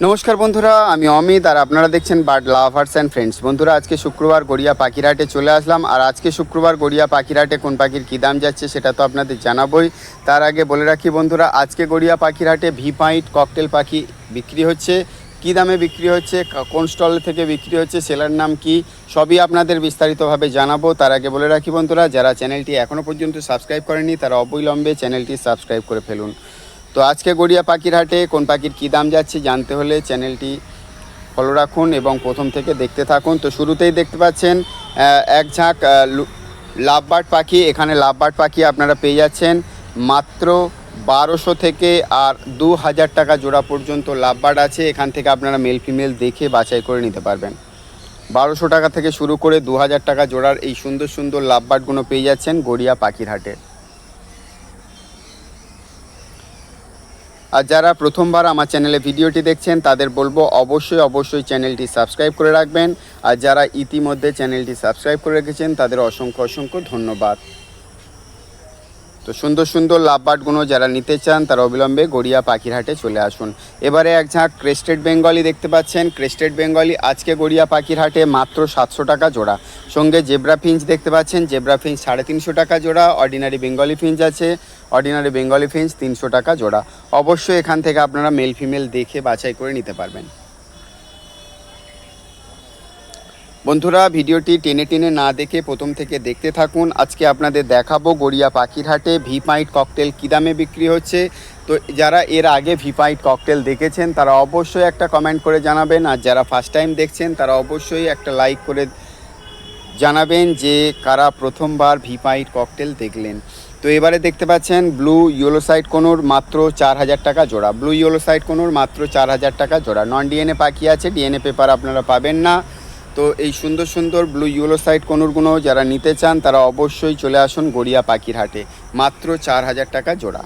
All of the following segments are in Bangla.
নমস্কার বন্ধুরা, আমি অমিত আর আপনারা দেখছেন বার্ড লাভার্স অ্যান্ড ফ্রেন্ডস বন্ধুরা, আজকে শুক্রবার গড়িয়া পাখিরহাটে চলে আসলাম আর আজকে শুক্রবার গড়িয়া পাখিরহাটে কোন পাখির কী দাম যাচ্ছে সেটা তো আপনাদের জানাবই। তার আগে বলে রাখি বন্ধুরা, আজকে গড়িয়া পাখিরহাটে ভি পাইট ককটেল পাখি বিক্রি হচ্ছে। কী দামে বিক্রি হচ্ছে কোন স্টল থেকে বিক্রি হচ্ছে, সেলার নাম কি, সবই আপনাদের বিস্তারিতভাবে জানাব। তার আগে বলে রাখি বন্ধুরা, যারা চ্যানেলটি এখনও পর্যন্ত সাবস্ক্রাইব করেনি তারা অবিলম্বে চ্যানেলটি সাবস্ক্রাইব করে ফেলুন। তো আজকে গড়িয়া পাখির হাটে কোন পাখির কী দাম যাচ্ছে জানতে হলে চ্যানেলটি ফলো রাখুন এবং প্রথম থেকে দেখতে থাকুন। তো শুরুতেই দেখতে পাচ্ছেন এক ঝাঁক লাভবার্ড পাখি। এখানে লাভবার্ড পাখি আপনারা পেয়ে যাচ্ছেন মাত্র বারোশো থেকে আর দু হাজার টাকা জোড়া পর্যন্ত লাভবার্ড আছে। এখান থেকে আপনারা মেল ফিমেল দেখে বাছাই করে নিতে পারবেন। বারোশো টাকা থেকে শুরু করে দু হাজার টাকা জোড়ার এই সুন্দর সুন্দর লাভবার্ডগুলো পেয়ে যাচ্ছেন গড়িয়া পাখির হাটে। আর যারা প্রথমবার আমার চ্যানেলে ভিডিওটি দেখছেন, তাদের বলব অবশ্যই অবশ্যই চ্যানেলটি সাবস্ক্রাইব করে রাখবেন। আর যারা ইতিমধ্যে চ্যানেলটি সাবস্ক্রাইব করে রেখেছেন, তাদের অসংখ্য অসংখ্য ধন্যবাদ। তো সুন্দর সুন্দর লাভবার্ডগুলো যারা নিতে চান, তারা অবিলম্বে গড়িয়া পাখিরহাটে চলে আসুন। এবারে এক ঝাঁক ক্রেস্টেড বেঙ্গলি দেখতে পাচ্ছেন। ক্রেস্টেড বেঙ্গলি আজকে গড়িয়া পাখিরহাটে মাত্র সাতশো টাকা জোড়া। সঙ্গে জেব্রা ফিঞ্চ দেখতে পাচ্ছেন। জেব্রা ফিঞ্চ সাড়ে তিনশো টাকা জোড়া। অর্ডিনারি বেঙ্গলি ফিঞ্চ আছে। অর্ডিনারি বেঙ্গলি ফিঞ্চ তিনশো টাকা জোড়া। অবশ্যই এখান থেকে আপনারা মেল ফিমেল দেখে বাছাই করে নিতে পারবেন। বন্ধুরা, ভিডিওটি টেনে টেনে না দেখে প্রথম থেকে দেখতে থাকুন। আজকে আপনাদের দেখাবো গড়িয়া পাখিরহাটে ভি পাইট ককটেল কী দামে বিক্রি হচ্ছে। তো যারা এর আগে ভি পাইট ককটেল দেখেছেন, তারা অবশ্যই একটা কমেন্ট করে জানাবেন। আর যারা ফার্স্ট টাইম দেখছেন, তারা অবশ্যই একটা লাইক করে জানাবেন যে কারা প্রথমবার ভি পাইট ককটেল দেখলেন। তো এবারে দেখতে পাচ্ছেন ব্লু ইয়েলো সাইড কোনোর মাত্র চার হাজার টাকা জোড়া। ব্লু ইয়েলো সাইড কোনোর মাত্র চার হাজার টাকা জোড়া। নন ডিএনএ পাখি আছে ডিএনএ পেপার আপনারা পাবেন না। তো এই সুন্দর সুন্দর ব্লু ইয়েলো সাইড কোনোরগুলো যারা নিতে চান, তারা অবশ্যই চলে আসুন গড়িয়া পাখির হাটে। মাত্র চার হাজার টাকা জোড়া।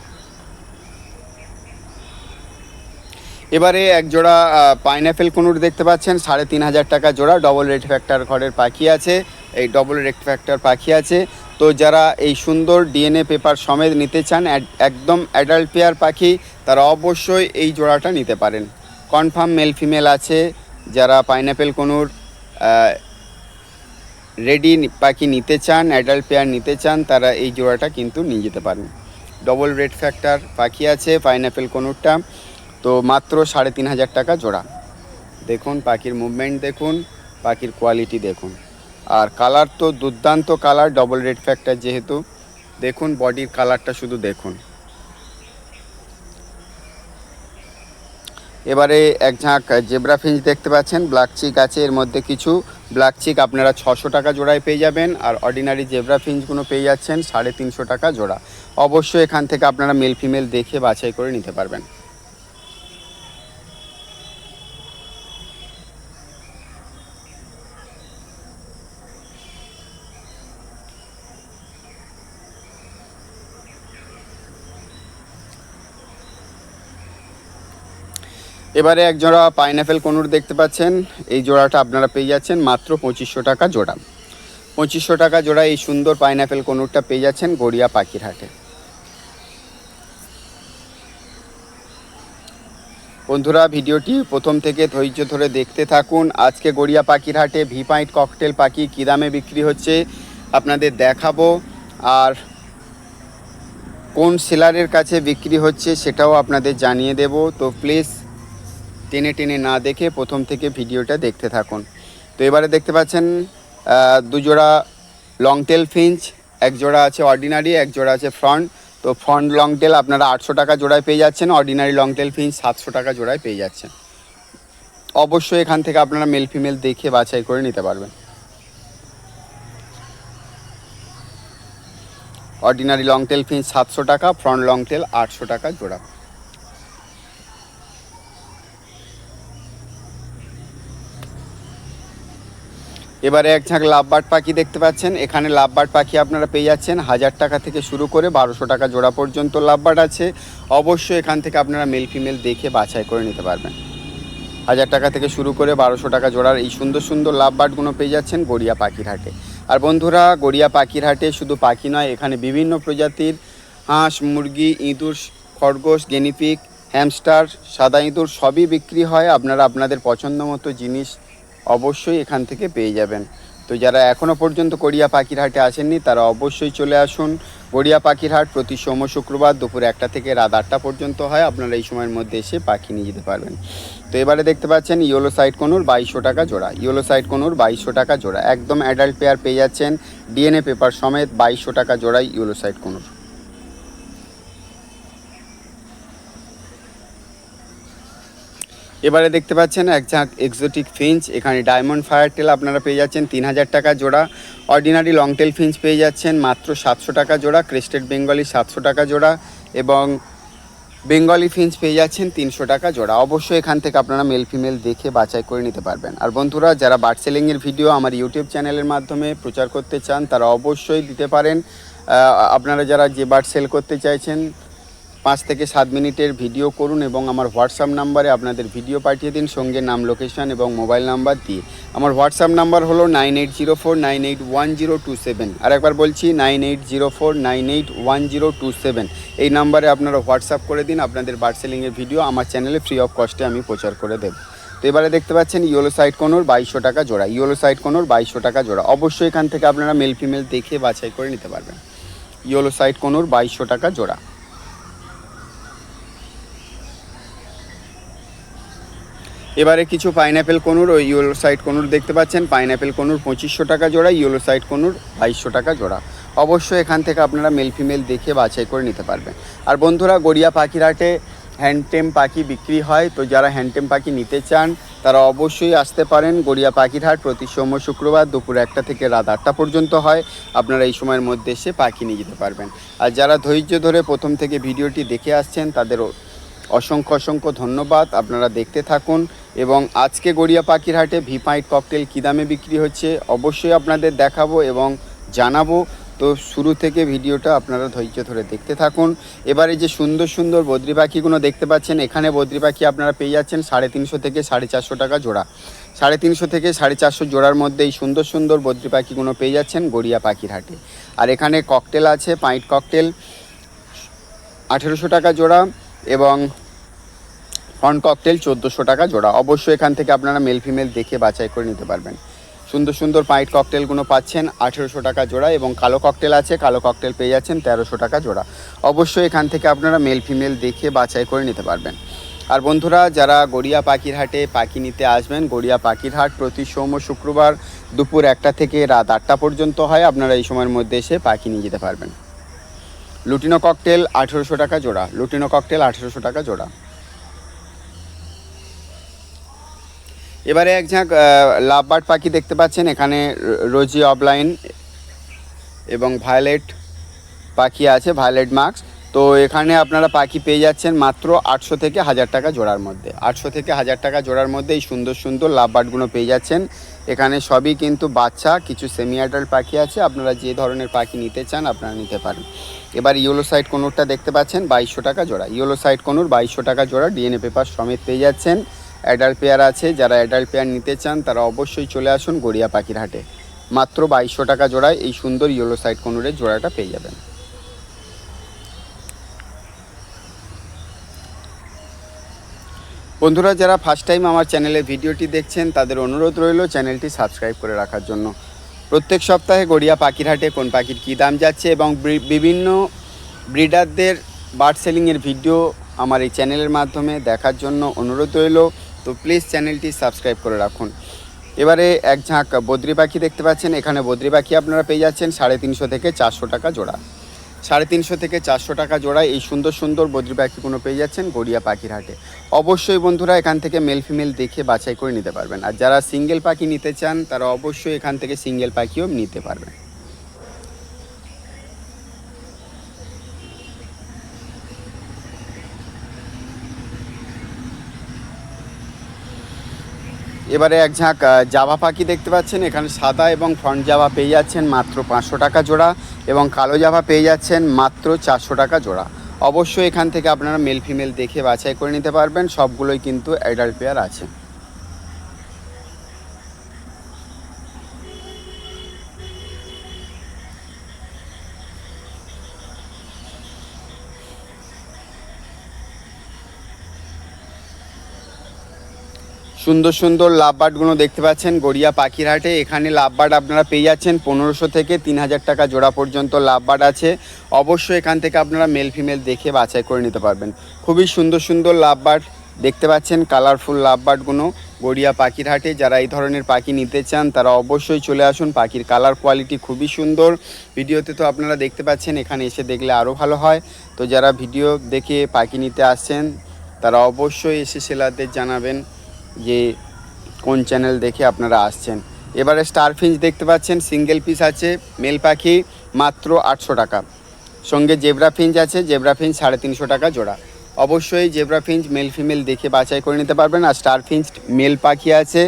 এবারে এক জোড়া পাইনাপেল কোনুর দেখতে পাচ্ছেন, সাড়ে তিন হাজার টাকা জোড়া। ডবল রেড ফ্যাক্টর ঘরের পাখি আছে, এই ডবল রেড ফ্যাক্টর পাখি আছে। তো যারা এই সুন্দর ডিএনএ পেপার সমেত নিতে চান একদম অ্যাডাল্ট পেয়ার পাখি, তারা অবশ্যই এই জোড়াটা নিতে পারেন। কনফার্ম মেল ফিমেল আছে, যারা পাইনাপেল কোনুর রেডি পাখি নিতে চান অ্যাডাল্ট পেয়ার নিতে চান, তারা এই জোড়াটা কিন্তু নিয়ে যেতে পারেন ডবল রেড ফ্যাক্টর পাখি আছে পাইনাপেল কোনুরটা। তো মাত্র সাড়ে তিন হাজার টাকা জোড়া। দেখুন, পাখির মুভমেন্ট দেখুন, পাখির কোয়ালিটি দেখুন। আর কালার তো দুর্দান্ত কালার ডবল রেড ফ্যাক্টর যেহেতু, দেখুন বডির কালারটা শুধু দেখুন। এবারে এক ঝাঁক জেব্রা ফিঞ্চ দেখতে পাচ্ছেন ব্ল্যাক চিক আছে, এর মধ্যে কিছু ব্ল্যাক চিক আপনারা ছশো টাকা জোড়ায় পেয়ে যাবেন আর অর্ডিনারি জেব্রা ফিঞ্চগুলো পেয়ে যাচ্ছেন সাড়ে তিনশো টাকা জোড়া। অবশ্যই এখান থেকে আপনারা মেল ফিমেল দেখে বাছাই করে নিতে পারবেন। এবারে এক জোড়া পাইনাপেল কোনুর দেখতে পাচ্ছেন। এই জোড়াটা আপনারা পেয়ে যাচ্ছেন মাত্র পঁচিশশো টাকা জোড়া। পঁচিশশো টাকা জোড়া এই সুন্দর পাইনাপেল কোনুরটা পেয়ে যাচ্ছেন গড়িয়া পাখির হাটে। বন্ধুরা, ভিডিওটি প্রথম থেকে ধৈর্য ধরে দেখতে থাকুন। আজকে গড়িয়া পাখির হাটে ভি পাইট ককটেল পাখি কী দামে বিক্রি হচ্ছে আপনাদের দেখাবো। আর কোন সেলারের কাছে বিক্রি হচ্ছে সেটাও আপনাদের জানিয়ে দেব। তো প্লিজ টেনে টেনে না দেখে প্রথম থেকে ভিডিওটা দেখতে থাকুন। তো এবারে দেখতে পাচ্ছেন দুজোড়া লং টেল ফিঞ্চ এক জোড়া আছে অর্ডিনারি এক জোড়া আছে ফ্রন্ট তো ফ্রন্ট লং টেল আপনারা আটশো টাকা জোড়ায় পেয়ে যাচ্ছেন অর্ডিনারি লং টেল ফিঞ্চ সাতশো টাকা জোড়ায় পেয়ে যাচ্ছেন। অবশ্যই এখান থেকে আপনারা মেল ফিমেল দেখে বাছাই করে নিতে পারবেন। অর্ডিনারি লং টেল ফিঞ্চ সাতশো টাকা ফ্রন্ট লং টেল আটশো টাকা জোড়া। এবারে এক ঝাঁক লাভবার্ড পাখি দেখতে পাচ্ছেন। এখানে লাভবার্ড পাখি আপনারা পেয়ে যাচ্ছেন। হাজার টাকা থেকে শুরু করে বারোশো টাকা জোড়া পর্যন্ত লাভবার্ড আছে। অবশ্যই এখান থেকে আপনারা মেল ফিমেল দেখে বাছাই করে নিতে পারবেন। হাজার টাকা থেকে শুরু করে বারোশো টাকা জোড়ার এই সুন্দর সুন্দর লাভবার্ডগুলো পেয়ে যাচ্ছেন গড়িয়া পাখির হাটে। আর বন্ধুরা, গড়িয়া পাখির হাটে শুধু পাখি নয়, এখানে বিভিন্ন প্রজাতির হাঁস, মুরগি, ইঁদুর, খরগোশ গেনিপিক হ্যামস্টার সাদা ইঁদুর সবই বিক্রি হয়। আপনারা আপনাদের পছন্দ মতো জিনিস অবশ্যই এখান থেকে পেয়ে যাবেন। তো যারা এখনও পর্যন্ত গড়িয়া পাখির হাটে আসেননি, তারা অবশ্যই চলে আসুন। গড়িয়া পাখির হাট প্রতি সোম শুক্রবার দুপুর একটা থেকে রাত আটটা পর্যন্ত হয়। আপনারা এই সময়ের মধ্যে এসে পাখি নিয়ে যেতে পারবেন। তো এবারে দেখতে পাচ্ছেন ইয়েলো সাইড কনুর বাইশশো টাকা জোড়া। ইয়েলো সাইড কনুর বাইশশো টাকা জোড়া। একদম অ্যাডাল্ট পেয়ার পেয়ে যাচ্ছেন। ডিএনএ পেপার সমেত বাইশশো টাকা জোড়াই ইয়েলো সাইড কনুর। এবারে দেখতে পাচ্ছেন এক ঝাঁক এক্সোটিক ফিঞ্চ এখানে ডায়মন্ড ফায়ার টেল আপনারা পেয়ে যাচ্ছেন তিন হাজার টাকা জোড়া। অর্ডিনারি লং টেল ফিঞ্চ পেয়ে যাচ্ছেন মাত্র সাতশো টাকা জোড়া ক্রেস্টেড বেঙ্গলি সাতশো টাকা জোড়া এবং বেঙ্গলি ফিঞ্চ পেয়ে যাচ্ছেন তিনশো টাকা জোড়া। অবশ্যই এখান থেকে আপনারা মেল ফিমেল দেখে বাছাই করে নিতে পারবেন। আর বন্ধুরা, যারা বার্ড সেলিংয়ের ভিডিও আমার ইউটিউব চ্যানেলের মাধ্যমে প্রচার করতে চান, তারা অবশ্যই দিতে পারেন। আপনারা যারা যে বার্ড সেল করতে চাইছেন পাঁচ থেকে সাত মিনিটের ভিডিও করুন এবং আমার হোয়াটসঅ্যাপ নাম্বারে আপনাদের ভিডিও পাঠিয়ে দিন, সঙ্গে নাম লোকেশন এবং মোবাইল নাম্বার দিয়ে। আমার হোয়াটসঅ্যাপ নাম্বার হলো nine eight zero four nine eight one zero two seven আর একবার বলছি nine eight zero four nine eight one zero two seven এই নাম্বারে আপনারা হোয়াটসঅ্যাপ করে দিন, আপনাদের বার্ড সেলিংয়ের ভিডিও আমার চ্যানেলে ফ্রি অফ কস্টে আমি প্রচার করে দেব। তো এবারে দেখতে পাচ্ছেন, ইয়েলো সাইড কোনোর বাইশশো টাকা জোড়া। ইয়েলো সাইড কোনোর বাইশশো টাকা জোড়া। অবশ্যই এখান থেকে আপনারা মেল ফিমেল দেখে বাছাই করে নিতে পারবেন। ইয়েলো সাইড কোনোর বাইশশো টাকা জোড়া। এবারে কিছু পাইনঅ্যাপেল কনুর ও ইয়েলো সাইড কনুর দেখতে পাচ্ছেন। পাইনঅ্যাপেল কনুর পঁচিশশো টাকা জোড়া ইয়েলো সাইড কনুর বাইশশো টাকা জোড়া। অবশ্যই এখান থেকে আপনারা মেল ফিমেল দেখে বাছাই করে নিতে পারবেন। আর বন্ধুরা, গড়িয়া পাখির হাটে হ্যান্ডটেম পাখি বিক্রি হয়। তো যারা হ্যান্ডটেম পাখি নিতে চান, তারা অবশ্যই আসতে পারেন গড়িয়া পাখির হাট। প্রতি সোম শুক্রবার দুপুর একটা থেকে রাত আটটা পর্যন্ত হয়। আপনারা এই সময়ের মধ্যে এসে পাখি নিয়ে যেতে পারবেন। আর যারা ধৈর্য ধরে প্রথম থেকে ভিডিওটি দেখে আসছেন, তাদের অসংখ্য অসংখ্য ধন্যবাদ। আপনারা দেখতে থাকুন। এবং আজকে গড়িয়া পাখির হাটে ভি পাইট ককটেল কী দামে বিক্রি হচ্ছে অবশ্যই আপনাদের দেখাবো এবং জানাব। তো শুরু থেকে ভিডিওটা আপনারা ধৈর্য ধরে দেখতে থাকুন। এবারে যে সুন্দর সুন্দর বদ্রি পাখিগুলো দেখতে পাচ্ছেন, এখানে বদ্রি পাখি আপনারা পেয়ে যাচ্ছেন সাড়ে তিনশো থেকে সাড়ে চারশো টাকা জোড়া। সাড়ে তিনশো থেকে সাড়ে চারশো জোড়ার মধ্যে এই সুন্দর সুন্দর বদ্রি পাখিগুলো পেয়ে যাচ্ছেন গড়িয়া পাখির হাটে। আর এখানে ককটেল আছে, পাইট ককটেল, আঠেরোশো টাকা জোড়া এবং ফ্রন্ট ককটেল চোদ্দোশো টাকা জোড়া। অবশ্যই এখান থেকে আপনারা মেল ফিমেল দেখে বাছাই করে নিতে পারবেন। সুন্দর সুন্দর পাইট ককটেলগুলো পাচ্ছেন, আঠেরোশো টাকা জোড়া এবং কালো ককটেল আছে, কালো ককটেল পেয়ে যাচ্ছেন তেরোশো টাকা জোড়া। অবশ্যই এখান থেকে আপনারা মেল ফিমেল দেখে বাছাই করে নিতে পারবেন। আর বন্ধুরা, যারা গড়িয়া পাখির হাটে পাখি নিতে আসবেন, গড়িয়া পাখির হাট প্রতি সোম ও শুক্রবার দুপুর একটা থেকে রাত আটটা পর্যন্ত হয়, আপনারা এই সময়ের মধ্যে এসে পাখি নিয়ে যেতে পারবেন। লুটিনো ককটেল আঠেরোশো টাকা জোড়া। লুটিনো ককটেল আঠেরোশো টাকা জোড়া। এবারে এক ঝাঁক লাভবার্ড পাখি দেখতে পাচ্ছেন, এখানে রোজি অফলাইন এবং ভায়োলেট পাখি আছে, ভায়োলেট মার্কস তো এখানে আপনারা পাখি পেয়ে যাচ্ছেন মাত্র আটশো থেকে হাজার টাকা জোড়ার মধ্যে। আটশো থেকে হাজার টাকা জোড়ার মধ্যে এই সুন্দর সুন্দর লাভ লাভবার্ডগুলো পেয়ে যাচ্ছেন। এখানে সবই কিন্তু বাচ্চা, কিছু সেমি অ্যাডাল্ট পাখি আছে। আপনারা যে ধরনের পাখি নিতে চান, আপনারা নিতে পারেন। এবার ইয়েলো সাইড কোনোরটা দেখতে পাচ্ছেন, বাইশশো টাকা জোড়া। ইয়েলো সাইড কোনোর বাইশশো টাকা জোড়া ডিএনএ পেপার সমেত পেয়ে যাচ্ছেন। অ্যাডাল্ট পেয়ার আছে, যারা অ্যাডাল্ট পেয়ার নিতে চান, তারা অবশ্যই চলে আসুন গড়িয়া পাখির হাটে। মাত্র বাইশশো টাকা জোড়ায় এই সুন্দর ইয়েলো সাইড কোনোরের জোড়াটা পেয়ে যাবেন। বন্ধুরা, যারা ফার্স্ট টাইম আমার চ্যানেলে ভিডিওটি দেখছেন, তাদের অনুরোধ রইল চ্যানেলটি সাবস্ক্রাইব করে রাখার জন্য। প্রত্যেক সপ্তাহে গড়িয়া পাখির হাটে কোন পাখির কী দাম যাচ্ছে এবং বিভিন্ন ব্রিডারদের বার্ড সেলিংয়ের ভিডিও আমার এই চ্যানেলের মাধ্যমে দেখার জন্য অনুরোধ রইল। তো প্লিজ চ্যানেলটি সাবস্ক্রাইব করে রাখুন। এবারে এক ঝাঁক বদ্রি পাখি দেখতে পাচ্ছেন। এখানে বদ্রি পাখি আপনারা পেয়ে যাচ্ছেন সাড়ে তিনশো থেকে চারশো টাকা জোড়া। সাড়ে তিনশো থেকে চারশো টাকা জোড়ায় এই সুন্দর সুন্দর বদ্রি পাখিগুলো পেয়ে যাচ্ছেন গড়িয়া পাখির হাটে। অবশ্যই বন্ধুরা এখান থেকে মেল ফিমেল দেখে বাছাই করে নিতে পারবেন। আর যারা সিঙ্গেল পাখি নিতে চান, তারা অবশ্যই এখান থেকে সিঙ্গেল পাখিও নিতে পারবেন। এবারে এক ঝাঁক জাবা পাখি দেখতে পাচ্ছেন। এখানে সাদা এবং ফ্রন্ট জাভা পেয়ে যাচ্ছেন মাত্র পাঁচশো টাকা জোড়া এবং কালো জাভা পেয়ে যাচ্ছেন মাত্র চারশো টাকা জোড়া। অবশ্যই এখান থেকে আপনারা মেল ফিমেল দেখে বাছাই করে নিতে পারবেন। সবগুলোই কিন্তু অ্যাডাল্ট পেয়ার আছে। সুন্দর সুন্দর লাভবার্ডগুলো দেখতে পাচ্ছেন গড়িয়া পাখির হাটে এখানে লাভবার্ড আপনারা পেয়ে যাচ্ছেন পনেরোশো থেকে তিন হাজার টাকা জোড়া পর্যন্ত লাভবার্ড আছে। অবশ্যই এখান থেকে আপনারা মেল ফিমেল দেখে বাছাই করে নিতে পারবেন। খুবই সুন্দর সুন্দর লাভবার্ড দেখতে পাচ্ছেন কালারফুল লাভবার্ডগুলো গড়িয়া পাখির হাটে যারা এই ধরনের পাখি নিতে চান, তারা অবশ্যই চলে আসুন। পাখির কালার কোয়ালিটি খুবই সুন্দর। ভিডিওতে তো আপনারা দেখতে পাচ্ছেন, এখানে এসে দেখলে আরও ভালো হয়। তো যারা ভিডিও দেখে পাখি নিতে আসছেন, তারা অবশ্যই এসে সেলারদের জানাবেন। যে কোন চ্যানেল দেখে আপনারা আসছেন। এবারে স্টার ফিঞ্চ দেখতে পাচ্ছেন সিঙ্গেল পিস আছে মেল পাখি, মাত্র আটশো টাকা। সঙ্গে জেব্রা ফিঞ্চ আছে জেব্রা ফিঞ্চ সাড়ে তিনশো টাকা জোড়া। অবশ্যই জেব্রা ফিঞ্চ মেল ফিমেল দেখে বাছাই করে নিতে পারবেন। আর স্টার ফিঞ্চ মেল পাখি আছে,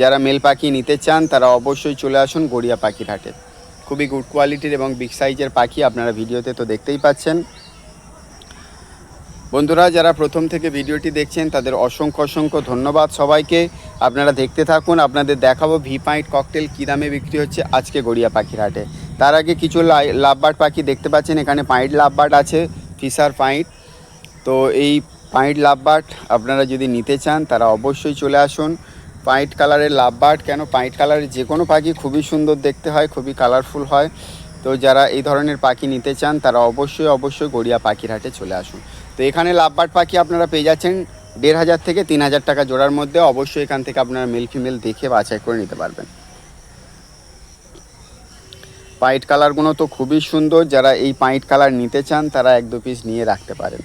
যারা মেল পাখি নিতে চান, তারা অবশ্যই চলে আসুন গড়িয়া পাখির হাটে। খুবই গুড কোয়ালিটির এবং বিগ সাইজের পাখি আপনারা ভিডিওতে তো দেখতেই পাচ্ছেন। বন্ধুরা, যারা প্রথম থেকে ভিডিওটি দেখছেন, তাদের অসংখ্য অসংখ্য ধন্যবাদ সবাইকে। আপনারা দেখতে থাকুন, আপনাদের দেখাবো ভি পাইট ককটেল কী দামে বিক্রি হচ্ছে আজকে গড়িয়া পাখির হাটে। তার আগে কিছু লাভবার্ড পাখি দেখতে পাচ্ছেন, এখানে পাইট লাভবার্ড আছে ফিসার পাইট তো এই পাইট লাভবার্ড আপনারা যদি নিতে চান, তারা অবশ্যই চলে আসুন। পাইট কালারের লাভবার্ড, কেন পাইট কালারের যে কোনো পাখি খুবই সুন্দর দেখতে হয়, খুবই কালারফুল হয়। তো যারা এই ধরনের পাখি নিতে চান, তারা অবশ্যই অবশ্যই গড়িয়া পাখির হাটে চলে আসুন। তো এখানে লাভবার্ড পাখি আপনারা পেয়ে যাচ্ছেন দেড় হাজার থেকে তিন হাজার টাকা জোড়ার মধ্যে। অবশ্যই এখান থেকে আপনারা মেল ফিমেল দেখে বাছাই করে নিতে পারবেন। পাইট কালারগুলো তো খুবই সুন্দর। যারা এই পাইট কালার নিতে চান, তারা এক দু পিস নিয়ে রাখতে পারেন।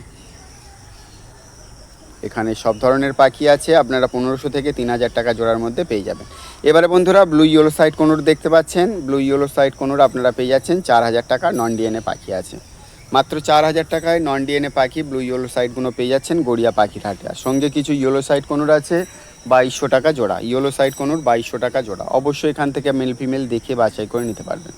এখানে সব ধরনের পাখি আছে। আপনারা পনেরোশো থেকে তিন হাজার টাকা জোড়ার মধ্যে পেয়ে যাবেন। এবারে বন্ধুরা ব্লু ইয়েলো সাইড কোনোর দেখতে পাচ্ছেন? ব্লু ইয়েলো সাইড কোনোর আপনারা পেয়ে যাচ্ছেন। চার হাজার টাকা নন ডিএনএ পাখি আছে। মাত্র চার হাজার টাকায় নন ডিএনএ পাখি ব্লু ইয়েলো সাইডগুলো পেয়ে যাচ্ছেন গড়িয়া পাখির হাটে আর সঙ্গে কিছু ইয়েলো সাইড কোনোর আছে, বাইশশো টাকা জোড়া। ইয়েলো সাইড কোনোর বাইশশো টাকা জোড়া। অবশ্যই এখান থেকে মেল ফিমেল দেখে বাছাই করে নিতে পারবেন।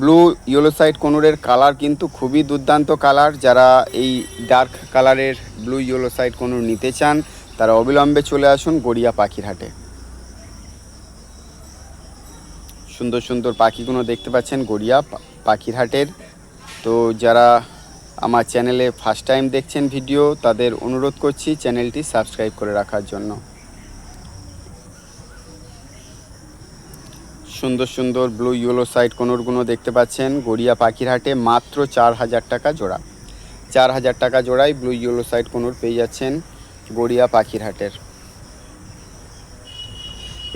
ব্লু ইয়েলো সাইড কোনোরের কালার কিন্তু খুবই দুর্দান্ত কালার যারা এই ডার্ক কালারের ব্লু ইয়েলো সাইড কোনোর নিতে চান, তারা অবিলম্বে চলে আসুন গড়িয়া পাখির হাটে। সুন্দর সুন্দর পাখিগুলো দেখতে পাচ্ছেন গড়িয়া পাখির হাটের। তো যারা আমার চ্যানেলে ফার্স্ট টাইম দেখছেন ভিডিও তাদের অনুরোধ করছি চ্যানেলটি সাবস্ক্রাইব করে রাখার জন্য। সুন্দর সুন্দর ব্লু ইয়েলো সাইড কোনোরগুলো দেখতে পাচ্ছেন। গড়িয়া পাখির হাটে মাত্র চার হাজার টাকা জোড়া। চার হাজার টাকা জোড়ায় ব্লু ইয়েলো সাইড কোনোর পেয়ে যাচ্ছেন গড়িয়া পাখির হাটের।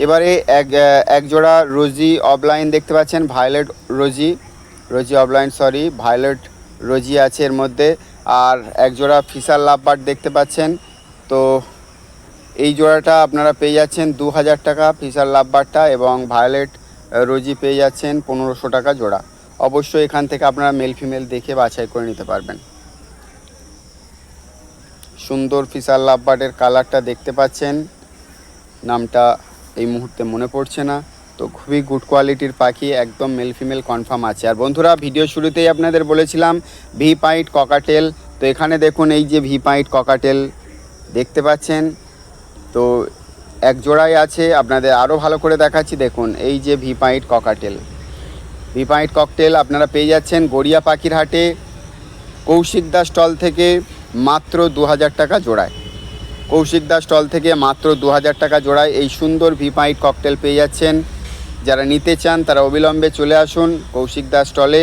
এবারে এক এক জোড়া রোজি অফলাইন দেখতে পাচ্ছেন violet rosy. Rosy opaline sorry violet rosy আছে এর মধ্যে। আর এক জোড়া ফিসার লাভবার্ড দেখতে পাচ্ছেন। তো এই জোড়াটা আপনারা পেয়ে যাচ্ছেন দু হাজার টাকা ফিসার লাভবারটা এবং ভায়োলেট রোজি পেয়ে যাচ্ছেন পনেরোশো টাকা জোড়া। অবশ্যই এখান থেকে আপনারা মেল ফিমেল দেখে বাছাই করে নিতে পারবেন। সুন্দর ফিসার লাভবার্ডের কালারটা দেখতে পাচ্ছেন। নামটা এই মুহূর্তে মনে পড়ছে না। তো খুবই গুড কোয়ালিটির পাখি, একদম মেল ফিমেল কনফার্ম আছে। আর বন্ধুরা ভিডিও শুরুতেই আপনাদের বলেছিলাম ভি পাইট ককাটেল তো এখানে দেখুন, এই যে ভি পাইট ককাটেল দেখতে পাচ্ছেন। তো এক জোড়াই আছে, আপনাদের আরও ভালো করে দেখাচ্ছি। দেখুন, এই যে V pied cockatiel V pied cockatiel আপনারা পেয়ে যাচ্ছেন গড়িয়া পাখির হাটে, কৌশিক দাস স্টল থেকে মাত্র দু হাজার টাকা জোড়ায়। কৌশিক দাস স্টল থেকে মাত্র দু হাজার টাকা জোড়ায় এই সুন্দর ভি পাইট ককটেল পেয়ে যাচ্ছেন। যারা নিতে চান, তারা অবিলম্বে চলে আসুন কৌশিক দাস স্টলে।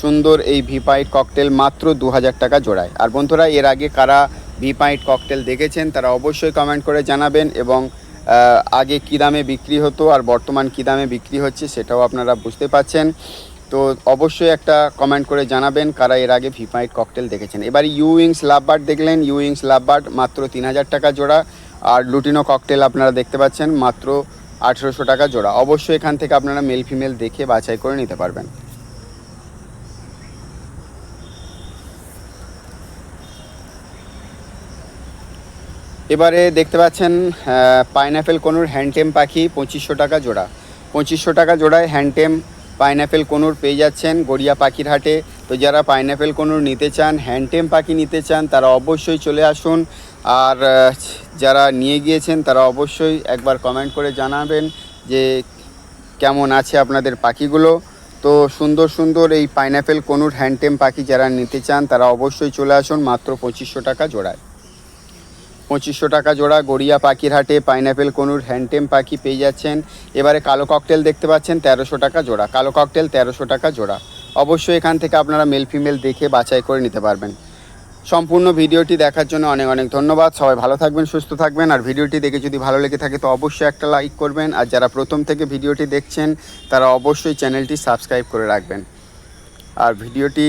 সুন্দর এই ভি পাইট ককটেল মাত্র দু হাজার টাকা জোড়ায়। আর বন্ধুরা, এর আগে কারা ভি পাইট ককটেল দেখেছেন, তারা অবশ্যই কমেন্ট করে জানাবেন এবং আগে কী দামে বিক্রি হতো আর বর্তমান কী দামে বিক্রি হচ্ছে সেটাও আপনারা বুঝতে পাচ্ছেন। তো অবশ্যই একটা কমেন্ট করে জানাবেন কারা এর আগে ভি পাইট ককটেল দেখেছেন। এবার ইউইংস লাভবার্ড দেখলেন। ইউইংস লাভবার্ড মাত্র তিন হাজার টাকা জোড়া। আর লুটিনো ককটেল আপনারা দেখতে পাচ্ছেন, মাত্র আঠেরোশো টাকা জোড়া। অবশ্যই এখান থেকে আপনারা মেল ফিমেল দেখে বাছাই করে নিতে পারবেন। এবারে দেখতে পাচ্ছেন পাইনাপেল কোনুর হ্যান্ডটেম পাখি, পঁচিশশো টাকা জোড়া। পঁচিশশো টাকা জোড়ায় হ্যান্ডটেম পাইনাপেল কোনুর পেয়ে যাচ্ছেন গড়িয়া পাখির হাটে। তো যারা পাইনাপেল কোনুর নিতে চান, হ্যান্ডটেম পাখি নিতে চান, তারা অবশ্যই চলে আসুন। আর যারা নিয়ে গিয়েছেন তারা অবশ্যই একবার কমেন্ট করে জানাবেন যে কেমন আছে আপনাদের পাখিগুলো। তো সুন্দর সুন্দর এই পাইনাপেল কোনুর হ্যান্ডটেম পাখি যারা নিতে চান তারা অবশ্যই চলে আসুন মাত্র পঁচিশশো টাকা জোড়ায়। পঁচিশশো টাকা জোড়া গড়িয়া পাখির হাটে পাইনাপেল কনুর হ্যান্ডটেম পাখি পেয়ে যাচ্ছেন। এবারে কালো ককটেল দেখতে পাচ্ছেন, তেরোশো টাকা জোড়া। কালো ককটেল তেরোশো টাকা জোড়া। অবশ্যই এখান থেকে আপনারা মেল ফিমেল দেখে বাছাই করে নিতে পারবেন। সম্পূর্ণ ভিডিওটি দেখার জন্য অনেক অনেক ধন্যবাদ। সবাই ভালো থাকবেন, সুস্থ থাকবেন। আর ভিডিওটি দেখে যদি ভালো লেগে থাকে, তো অবশ্যই একটা লাইক করবেন। আর যারা প্রথম থেকে ভিডিওটি দেখছেন, তারা অবশ্যই চ্যানেলটি সাবস্ক্রাইব করে রাখবেন। আর ভিডিওটি